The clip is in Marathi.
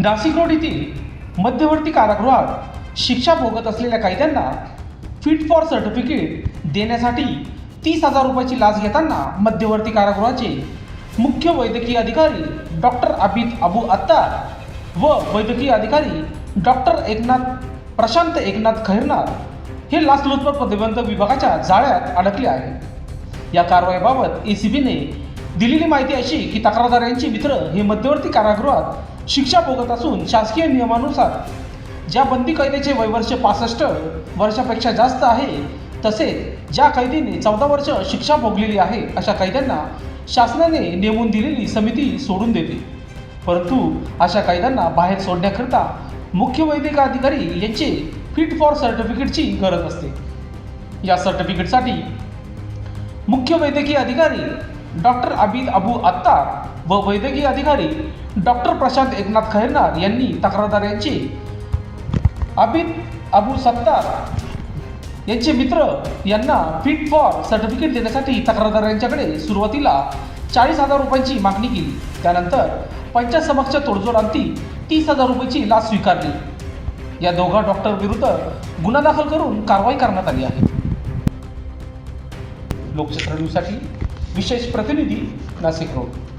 नाशिक रोड येथील मध्यवर्ती कारागृहात शिक्षा भोगत असलेल्या कैद्यांना फिट फॉर सर्टिफिकेट देण्यासाठी तीस हजार रुपयाची लाच घेताना मध्यवर्ती कारागृहाचे मुख्य वैद्यकीय अधिकारी डॉक्टर आबिद अबू अत्तार व वैद्यकीय अधिकारी डॉक्टर एकनाथ प्रशांत एकनाथ खैरनाथ हे लाचलुचपत प्रतिबंध विभागाच्या जाळ्यात अडकले आहे या कारवाईबाबत ए सी बीने दिलेली माहिती अशी की तक्रारदारांचे मित्र हे मध्यवर्ती कारागृहात शिक्षा भोगत असून शासकीय नियमानुसार ज्या बंदी कैद्याचे वयवर्ष पासष्ट वर्षापेक्षा जास्त आहे तसेच ज्या कैदीने चौदा वर्ष शिक्षा भोगलेली आहे अशा कैद्यांना शासनाने नेमून दिलेली समिती सोडून देते. परंतु अशा कैद्यांना बाहेर सोडण्याकरिता मुख्य वैद्यकीय अधिकारी यांचे फिट फॉर सर्टिफिकेटची गरज असते. या सर्टिफिकेटसाठी मुख्य वैद्यकीय अधिकारी डॉक्टर आबिद अबू अत्तार व वैद्यकीय अधिकारी डॉक्टर प्रशांत एकनाथ खैरनार यांनी तक्रारदारांचे आबिद अबू सत्तार यांचे मित्र यांना फिट फॉर सर्टिफिकेट देण्यासाठी तक्रारदारांच्याकडे सुरुवातीला चाळीस हजार रुपयांची मागणी केली. त्यानंतर पंचायत समक्ष तोडजोड अंती तीस हजार रुपयाची लाच स्वीकारली. या दोघा डॉक्टर विरुद्ध गुन्हा दाखल करून कारवाई करण्यात आली आहे. लोकचित्र न्यूजसाठी विशेष प्रतिनिधी नाशिक रोड